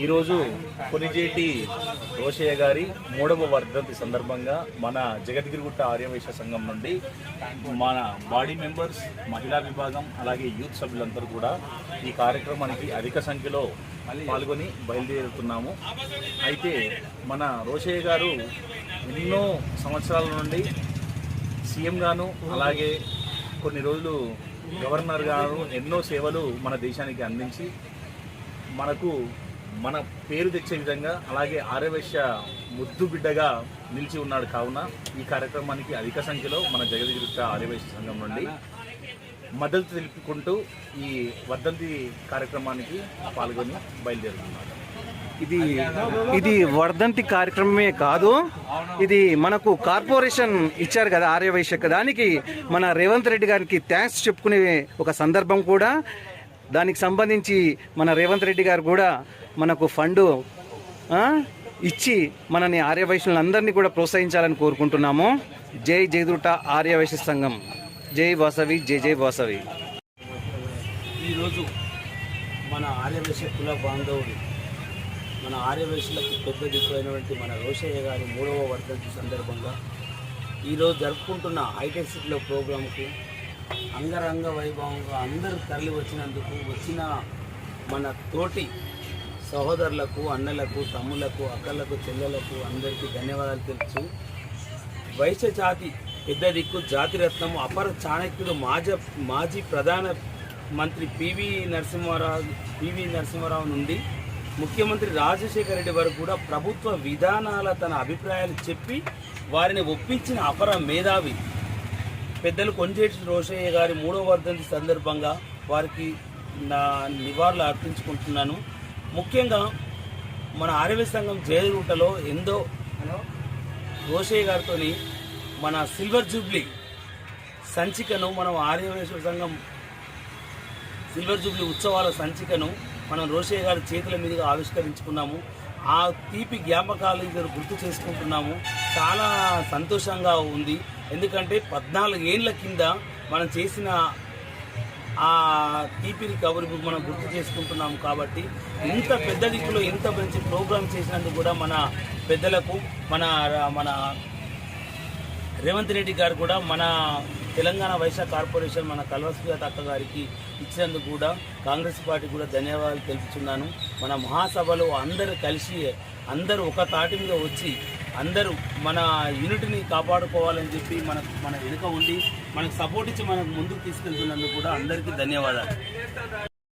ఈరోజు కొనిజేటి రోషయ్య గారి మూడవ వర్ధంతి సందర్భంగా మన జగద్గిరిగుట్ట ఆర్యవైశ్య సంఘం నుండి మన బాడీ మెంబర్స్ మహిళా విభాగం అలాగే యూత్ సభ్యులందరూ కూడా ఈ కార్యక్రమానికి అధిక సంఖ్యలో పాల్గొని బయలుదేరుతున్నాము. అయితే మన రోషయ్య గారు ఎన్నో సంవత్సరాల నుండి సీఎంగాను అలాగే కొన్ని రోజులు గవర్నర్ గారు ఎన్నో సేవలు మన దేశానికి అందించి మనకు మన పేరు తెచ్చే విధంగా అలాగే ఆర్యవైశ్య ముద్దు బిడ్డగా నిలిచి ఉన్నాడు కావున ఈ కార్యక్రమానికి అధిక సంఖ్యలో మన జగదిగుట్ట ఆర్యవైశ్య సంఘం నుండి మద్దతు తెలుపుకుంటూ ఈ వర్ధంతి కార్యక్రమానికి పాల్గొని బయలుదేరుతున్నారు. ఇది ఇది వర్ధంతి కార్యక్రమమే కాదు ఇది మనకు కార్పొరేషన్ ఇచ్చారు కదా ఆర్యవైశ్యక దానికి. మన రేవంత్ రెడ్డి గారికి థ్యాంక్స్ చెప్పుకునే ఒక సందర్భం కూడా దానికి సంబంధించి మన రేవంత్ రెడ్డి గారు కూడా మనకు ఫండు ఇచ్చి మనని ఆర్యవైశ్యులందరినీ కూడా ప్రోత్సహించాలని కోరుకుంటున్నాము. జై జయదుట ఆర్యవైశ్య సంఘం. జై వాసవి జై జై వాసవి. ఈరోజు మన ఆర్యవైశ్య కుల బాంధవుడు మన ఆర్యవైశ్యులకు పెద్ద దిక్కువైనటువంటి మన రోషయ్య గారి మూడవ వర్ధంతి సందర్భంగా ఈరోజు జరుపుకుంటున్న హైటెక్ సిటీలో ప్రోగ్రాంకు అంగరంగ వైభవంగా అందరూ తరలి వచ్చినందుకు వచ్చిన మన తోటి సహోదరులకు అన్నలకు తమ్ములకు అక్కలకు చెల్లెలకు అందరికీ ధన్యవాదాలు తెలుసు వైశ్య జాతి పెద్ద దిక్కు జాతిరత్నం అపర చాణక్యుడు మాజ మాజీ ప్రధాన మంత్రి పివి నరసింహారావు పివి నరసింహారావు నుండి ముఖ్యమంత్రి రాజశేఖర రెడ్డి వరకు కూడా ప్రభుత్వ విధానాల తన అభిప్రాయాలు చెప్పి వారిని ఒప్పించిన అపర మేధావి పెద్దలు కొంజేటి రోషయ్య గారి మూడో వర్ధంతి సందర్భంగా వారికి నా నివాళులు అర్పించుకుంటున్నాను. ముఖ్యంగా మన ఆర్యవ సంఘం జయరూటలో ఎంతో రోషయ్య గారితో మన సిల్వర్ జూబ్లీ సంచికను మనం ఆర్యవేశ్వర సంఘం సిల్వర్ జూబ్లీ ఉత్సవాల సంచికను మనం రోషయ్య గారి చేతుల మీదుగా ఆవిష్కరించుకున్నాము. ఆ తీపి జ్ఞాపకాలు ఇద్దరు గుర్తు చేసుకుంటున్నాము. చాలా సంతోషంగా ఉంది. ఎందుకంటే పద్నాలుగు ఏళ్ళ కింద మనం చేసిన ఆ తీపి రికవరీ మనం గుర్తు చేసుకుంటున్నాం కాబట్టి ఇంత పెద్ద దిక్కులో ఇంత మంచి ప్రోగ్రామ్ చేసినందుకు కూడా మన పెద్దలకు మన మన రేవంత్ రెడ్డి గారు కూడా మన తెలంగాణ వైశ్య కార్పొరేషన్ మన కల్వసుజాత అక్క గారికి ఇచ్చినందుకు కూడా కాంగ్రెస్ పార్టీ కూడా ధన్యవాదాలు తెలుపుతున్నాను మన మహాసభలో అందరూ కలిసి అందరూ ఒక తాటి మీద వచ్చి అందరూ మన యూనిట్ని కాపాడుకోవాలని చెప్పి మనకు మన వెనుక ఉండి మనకు సపోర్ట్ ఇచ్చి మనకు ముందుకు తీసుకెళ్తున్నందుకు కూడా అందరికీ ధన్యవాదాలు.